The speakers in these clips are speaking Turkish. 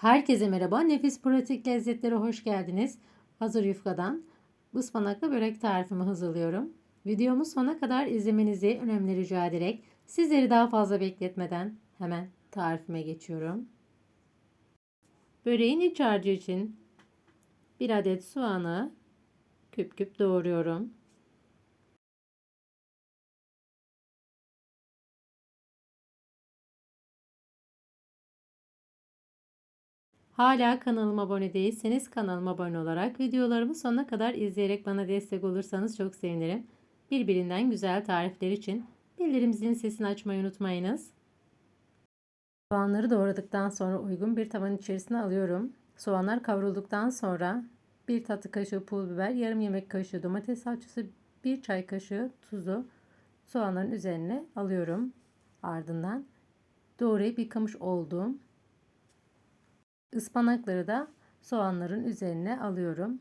Herkese merhaba. Nefis pratik lezzetlere hoş geldiniz. Hazır yufkadan ıspanaklı börek tarifimi hazırlıyorum. Videomu sona kadar izlemenizi önemli rica ederek sizleri daha fazla bekletmeden hemen tarifime geçiyorum. Böreğin iç harcı için bir adet soğanı küp küp doğruyorum. Hala kanalıma abone değilseniz kanalıma abone olarak videolarımı sonuna kadar izleyerek bana destek olursanız çok sevinirim. Birbirinden güzel tarifler için bildirim zilin sesini açmayı unutmayınız. Soğanları doğradıktan sonra uygun bir tavanın içerisine alıyorum. Soğanlar kavrulduktan sonra bir tatlı kaşığı pul biber, yarım yemek kaşığı domates salçası, bir çay kaşığı tuzu soğanların üzerine alıyorum. Ardından doğrayıp yıkamış olduğum Ispanakları da soğanların üzerine alıyorum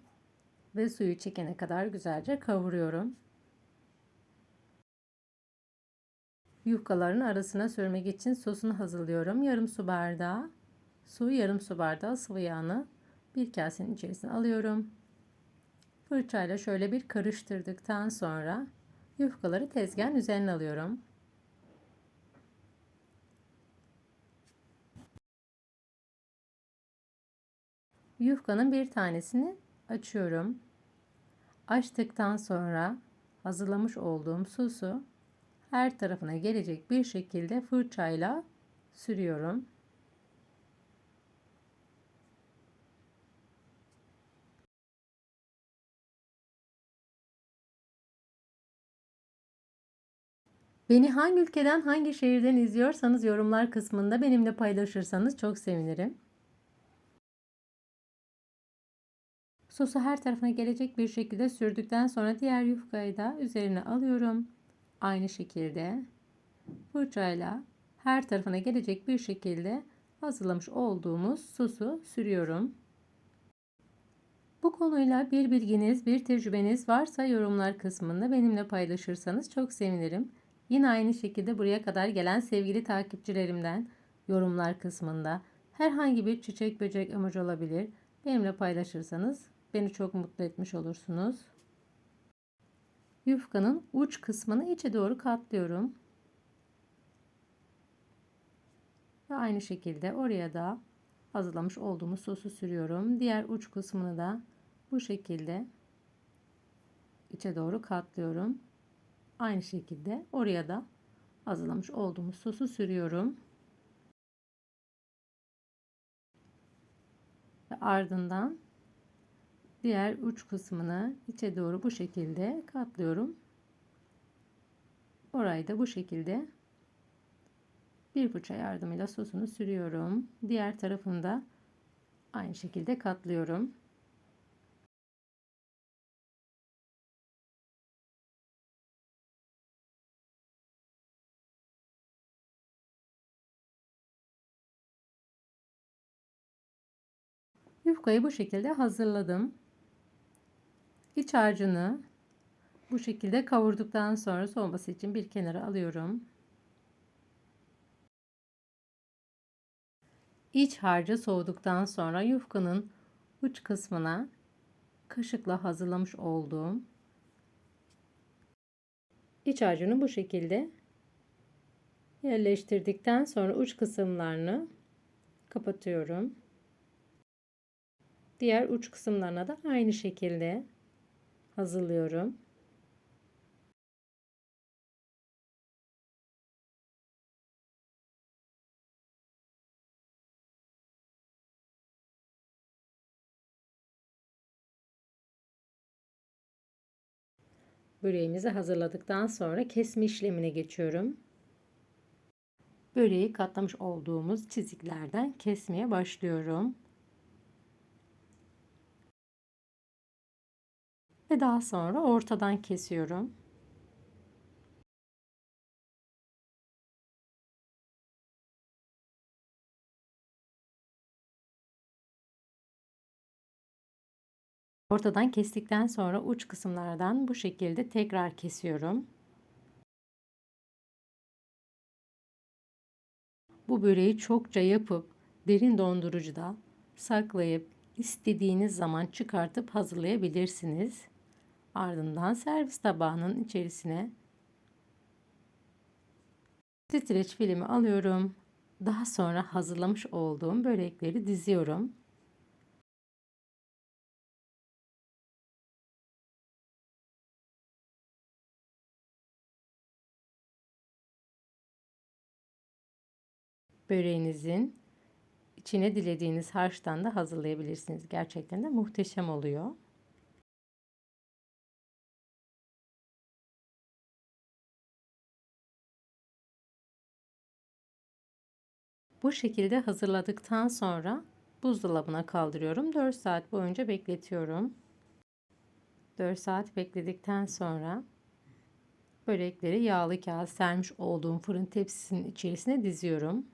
ve suyu çekene kadar güzelce kavuruyorum. Yufkaların arasına sürmek için sosunu hazırlıyorum. Yarım su bardağı su, yarım su bardağı sıvı yağını bir kasenin içerisine alıyorum. Fırçayla şöyle bir karıştırdıktan sonra yufkaları tezgahın üzerine alıyorum. Yufkanın bir tanesini açıyorum. Açtıktan sonra hazırlamış olduğum sosu her tarafına gelecek bir şekilde fırçayla sürüyorum. Beni hangi ülkeden, hangi şehirden izliyorsanız yorumlar kısmında benimle paylaşırsanız çok sevinirim. Sosu her tarafına gelecek bir şekilde sürdükten sonra diğer yufkayı da üzerine alıyorum. Aynı şekilde fırçayla her tarafına gelecek bir şekilde hazırlamış olduğumuz sosu sürüyorum. Bu konuyla bir bilginiz, bir tecrübeniz varsa yorumlar kısmında benimle paylaşırsanız çok sevinirim. Yine aynı şekilde buraya kadar gelen sevgili takipçilerimden yorumlar kısmında herhangi bir çiçek böcek emoji olabilir. Benimle paylaşırsanız Beni çok mutlu etmiş olursunuz. Yufkanın uç kısmını içe doğru katlıyorum. Ve aynı şekilde oraya da hazırlamış olduğumuz sosu sürüyorum. Diğer uç kısmını da bu şekilde içe doğru katlıyorum. Aynı şekilde oraya da hazırlamış olduğumuz sosu sürüyorum. Ve ardından diğer uç kısmını içe doğru bu şekilde katlıyorum. Orayı da bu şekilde bir fırça yardımıyla sosunu sürüyorum. Diğer tarafında aynı şekilde katlıyorum. Yufkayı bu şekilde hazırladım. İç harcını bu şekilde kavurduktan sonra soğuması için bir kenara alıyorum. İç harcı soğuduktan sonra yufkanın uç kısmına kaşıkla hazırlamış olduğum iç harcını bu şekilde yerleştirdikten sonra uç kısımlarını kapatıyorum. Diğer uç kısımlarına da aynı şekilde hazırlıyorum. Böreğimizi hazırladıktan sonra kesme işlemine geçiyorum. Böreği katlamış olduğumuz çiziklerden kesmeye başlıyorum. Ve daha sonra ortadan kesiyorum. Ortadan kestikten sonra uç kısımlardan bu şekilde tekrar kesiyorum. Bu böreği çokça yapıp derin dondurucuda saklayıp istediğiniz zaman çıkartıp hazırlayabilirsiniz. Ardından servis tabağının içerisine streç filmi alıyorum. Daha sonra hazırlamış olduğum börekleri diziyorum. Böreğinizin içine dilediğiniz harçtan da hazırlayabilirsiniz. Gerçekten de muhteşem oluyor. Bu şekilde hazırladıktan sonra buzdolabına kaldırıyorum. 4 saat boyunca bekletiyorum. 4 saat bekledikten sonra börekleri yağlı kağıt sermiş olduğum fırın tepsisinin içerisine diziyorum.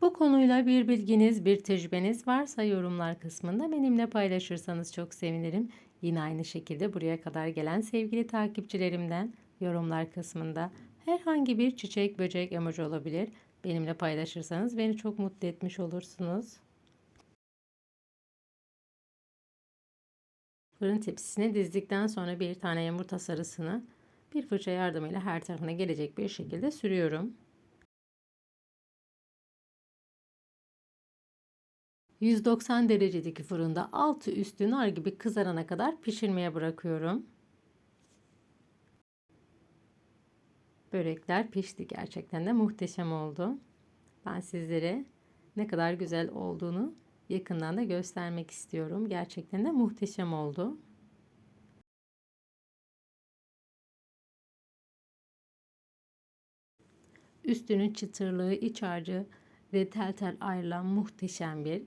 Bu konuyla bir bilginiz, bir tecrübeniz varsa yorumlar kısmında benimle paylaşırsanız çok sevinirim. Yine aynı şekilde buraya kadar gelen sevgili takipçilerimden yorumlar kısmında herhangi bir çiçek, böcek emoji olabilir. Benimle paylaşırsanız beni çok mutlu etmiş olursunuz. Fırın tepsisine dizdikten sonra bir tane yumurta sarısını bir fırça yardımıyla her tarafına gelecek bir şekilde sürüyorum. 190 derecedeki fırında altı üstü nar gibi kızarana kadar pişirmeye bırakıyorum. Börekler pişti gerçekten de muhteşem oldu. Ben sizlere ne kadar güzel olduğunu yakından da göstermek istiyorum. Gerçekten de muhteşem oldu. Üstünün çıtırlığı, iç harcı ve tel tel ayrılan muhteşem bir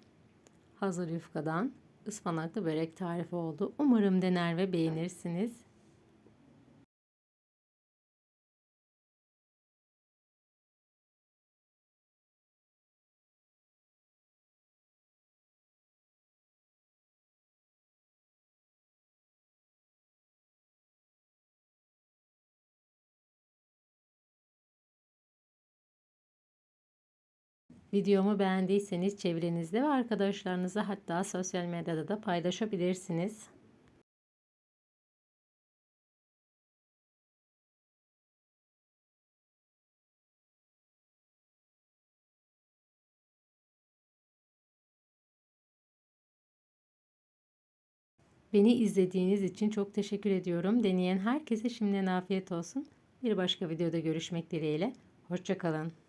hazır yufkadan ıspanaklı börek tarifi oldu. Umarım dener ve beğenirsiniz. Videomu beğendiyseniz çevrenizde ve arkadaşlarınıza hatta sosyal medyada da paylaşabilirsiniz. Beni izlediğiniz için çok teşekkür ediyorum. Deneyen herkese şimdiden afiyet olsun. Bir başka videoda görüşmek dileğiyle. Hoşçakalın.